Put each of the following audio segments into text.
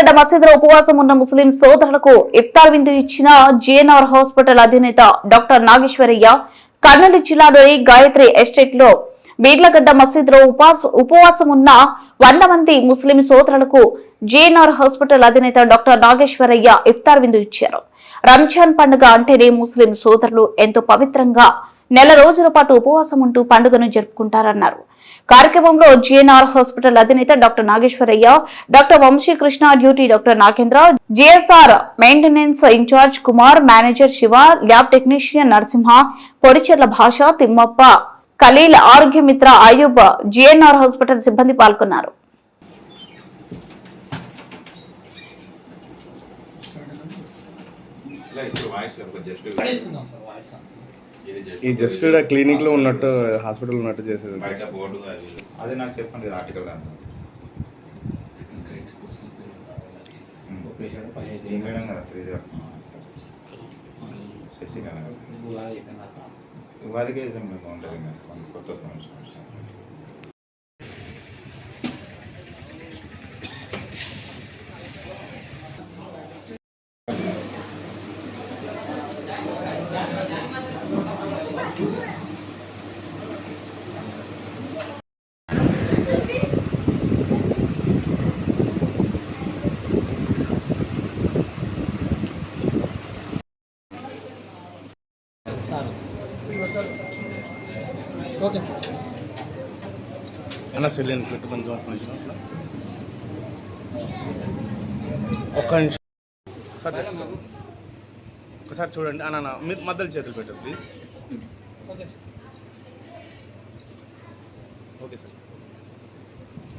బిర్లగడ్డ మసీదులో ఉపవాసం ఉన్న ముస్లిం సోదరులకు ఇఫ్తార్ విందు ఇచ్చిన జిఎన్ఆర్ హాస్పిటల్ అధినేత డాక్టర్ నాగేశ్వరయ్య కర్నూలు జిల్లాలోని గాయత్రి ఎస్టేట్లో బీర్లగడ్డ మసీదులో ఉపవాసం ఉన్న వంద మంది ముస్లిం సోదరులకు జిఎన్ఆర్ హాస్పిటల్ అధినేత డాక్టర్ నాగేశ్వరయ్య ఇఫ్తార్ విందు ఇచ్చారు. రంజాన్ పండుగ అంటేనే ముస్లిం సోదరులు ఎంతో పవిత్రంగా నెల రోజుల పాటు ఉపవాసం ఉంటూ పండుగను జరుపుకుంటారన్నారు. కార్యక్రమంలో జిఎన్ఆర్ హాస్పిటల్ అధినేత doctor Nageswaraiah doctor Vamsikrishna duty doctor Nagendra GSR maintenance incharge Kumar manager Siva lab technician Narasimha Podicherla Basha Thimmappa Khaleel ఆరోగ్య మిత్ర అయూబ్ జిఎన్ఆర్ హాస్పిటల్ సిబ్బంది పాల్గొన్నారు. వాయిస్ జస్ట్ ఈ జస్ట్ ఇక్కడ క్లినిక్లో ఉన్నట్టు హాస్పిటల్. ఉన్నట్టు చేసేది. అది. నాకు చెప్పండి ఆర్టికల్ అంతా ఇంకా. ఇంటికి వస్తే పిల్లలు వాళ్ళకి ఉమ్. ఒక పేషెంట్ పదిహేను ఈ మేడం కదా శ్రీదేవి మనం శశికళ గారు. ఉగాది అయిపోయినాక ఉగాదికే ఇస్తాం మేము ఉంటుంది ఇంకా మన కొత్త సంవత్సరం సార్ ఓకే అన్న సెల్లిన్ పెట్టు కొంచెం ఒక్క నిమిషం. అట్లా. ఒక్క నిమిషం. సార్ జస్ట్ ఒకసారి చూడండి. అన్న మీరు మధ్యలో చేతులు పెట్టు ప్లీజ్ ఓకే సార్.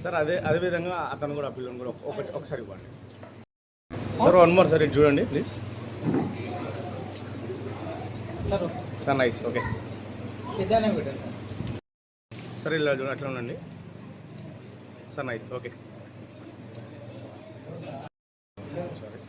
సార్. అదే అదే విధంగా అతను కూడా ఆ పిల్లని కూడా ఒక- ఒకటి ఒకసారి ఇవ్వండి. సార్ వన్ మోర్ సార్ ఇది చూడండి please sir sir nice okay sir. ఇలా చూడండి అట్లా ఉండండి. Sir nice okay sorry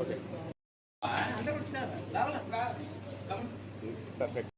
okay perfect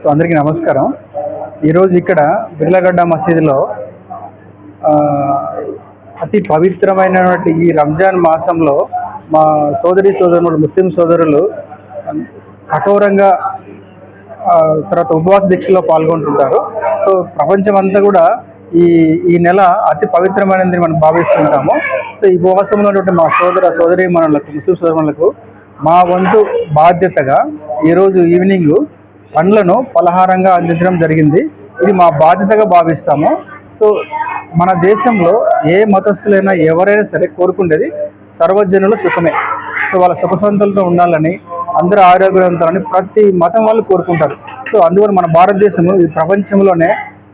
so అందరికీ నమస్కారం. ఈరోజు ఇక్కడ బిర్లగడ్డ మసీదులో అతి పవిత్రమైనటువంటి ఈ రంజాన్ మాసంలో మా సోదరి సోదరులు ముస్లిం సోదరులు కఠోరంగా తర్వాత ఉపవాస దీక్షలో పాల్గొంటుంటారు. సో ప్రపంచం అంతా కూడా ఈ ఈ నెల అతి పవిత్రమైనది మనం భావిస్తుంటాము. సో ఈ ఉపవాసంలో ఉన్నటువంటి మా సోదర సోదరి మనలకు ముస్లిం సోదరులకు మా వంతు బాధ్యతగా ఈరోజు ఈవినింగ్ పండ్లను పలహారంగా అందించడం జరిగింది. ఇది మా బాధ్యతగా భావిస్తాము. సో మన దేశంలో ఏ మతస్థులైనా ఎవరైనా సరే కోరుకునేది సర్వజనుల సుఖమే. సో వాళ్ళ సుఖ ఉండాలని అందరూ ఆరోగ్యవంతులని ప్రతి మతం వాళ్ళు కోరుకుంటారు. సో అందువల్ల మన భారతదేశం ఈ ప్రపంచంలోనే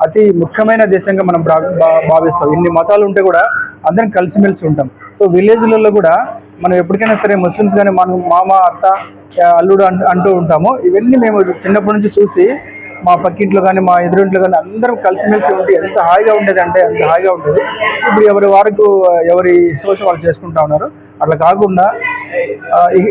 అతి ముఖ్యమైన దేశంగా మనం భా- భావిస్తాం. ఇన్ని మతాలు ఉంటే కూడా అందరం కలిసిమెలిసి ఉంటాం. సో విలేజ్లలో కూడా మనం ఎప్పటికైనా సరే ముస్లిమ్స్ కానీ మన మామ అత్త అల్లుడు అంటూ అంటూ ఉంటాము. ఇవన్నీ మేము చిన్నప్పటి నుంచి చూసి మా పక్కింట్లో కానీ మా ఎదురింట్లో కానీ అందరం కలిసిమెలిసి ఉంటే ఎంత హాయిగా ఉండేది అంటే అంత హాయిగా ఉంటుంది ఇప్పుడు ఎవరి వారికి ఎవరి ఇష్టం వాళ్ళు చేసుకుంటా ఉన్నారు. అట్లా కాకుండా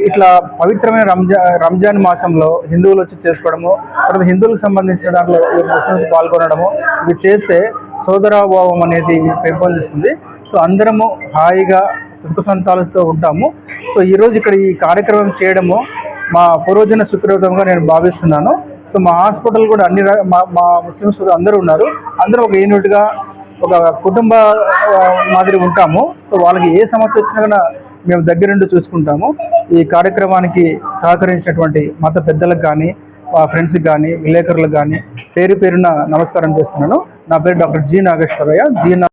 ఇట్లా పవిత్రమైన రంజా రంజాన్ మాసంలో హిందువులు వచ్చి చేసుకోవడము తర్వాత హిందువులకు సంబంధించిన దాంట్లో ముస్లిమ్స్ పాల్గొనడము ఇవి చేస్తే సోదరాభావం అనేది పెంపొందిస్తుంది. సో అందరము హాయిగా సుఖ సంతాలతో ఉంటాము. సో ఈరోజు ఇక్కడ ఈ కార్యక్రమం చేయడము మా పూర్వజన సుకృతంగా నేను భావిస్తున్నాను. సో మా హాస్పిటల్ కూడా అన్ని మా మా ముస్లిమ్స్ అందరూ ఉన్నారు. అందరూ ఒక యూనిట్గా ఒక కుటుంబ మాదిరి ఉంటాము. సో వాళ్ళకి ఏ సమస్య వచ్చినా కూడా మేము దగ్గరుండి చూసుకుంటాము. ఈ కార్యక్రమానికి సహకరించినటువంటి మత పెద్దలకు కానీ మా ఫ్రెండ్స్కి కానీ విలేకరులకు కానీ పేరు పేరున నమస్కారం చేస్తున్నాను. నా పేరు డాక్టర్ జి నాగేశ్వరయ్య. జి